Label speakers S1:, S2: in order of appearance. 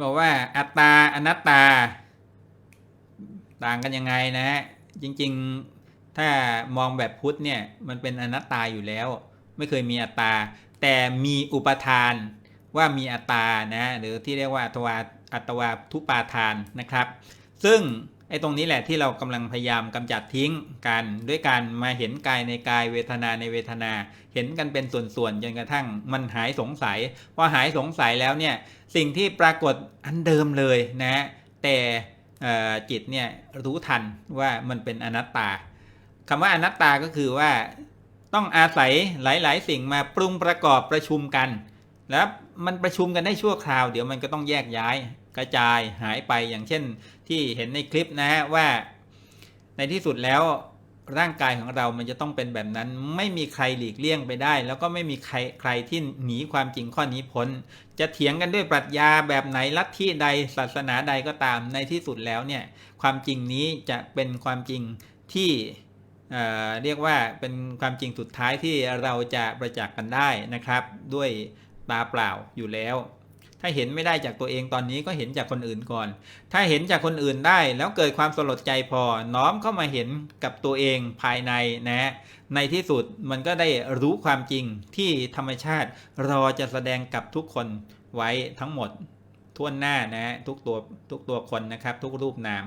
S1: บอกว่าอัตตาอนัตตา ต่างกันยังไงนะฮะจริงๆถ้ามองแบบพุทธเนี่ยมันเป็นอนัตตาอยู่แล้ว ไม่เคยมีอัตตา แต่มีอุปทานว่ามีอัตตานะหรือที่เรียกว่าอัตวาอัตวาทุปาทานนะครับ ซึ่ง ไอ้ตรงนี้แหละที่เรากำลังพยายามกำจัดทิ้งกัน ด้วยการมาเห็นกายในกายเวทนาในเวทนา เห็นกันเป็นส่วนๆจนกระทั่งมันหายสงสัยพอหายสงสัยแล้วเนี่ยสิ่งที่ปรากฏอันเดิมเลยนะ แต่จิตเนี่ยรู้ทันว่ามันเป็นอนัตตาคำว่าอนัตตาก็คือว่าต้องอาศัยหลายๆ สิ่งมาปรุงประกอบประชุมกัน แล้วมันประชุมกันได้ชั่วคราว เดี๋ยวมันก็ต้องแยกย้าย กระจายหายไปอย่างเช่นที่เห็นในคลิปนะฮะว่าในที่สุดแล้วร่างกายของเรามันจะต้องเป็นแบบนั้น ไม่มีใครหลีกเลี่ยงไปได้ แล้วก็ไม่มีใครใครที่หนีความจริงข้อนี้พ้น จะเถียงกันด้วยปรัชญาแบบไหนลัทธิใดศาสนาใดก็ตามในที่สุดแล้วเนี่ยความจริงนี้จะเป็นความจริงที่เเรียกว่าเป็นความจริงสุดท้ายที่เราจะประจักษ์กันได้นะครับ ด้วยตาเปล่าอยู่แล้ว ถ้าเห็นไม่ได้จากตัวเองตอนนี้ก็เห็นจากคนอื่นก่อน ถ้าเห็นจากคนอื่นได้แล้วเกิดความสลดใจพอ น้อมเข้ามาเห็นกับตัวเองภายในนะฮะในที่สุดมันก็ได้รู้ความจริงที่ธรรมชาติรอจะแสดงกับทุกคนไว้ทั้งหมดทั่วหน้านะฮะทุกตัวทุกตัวคนนะครับ ทุกรูปนาม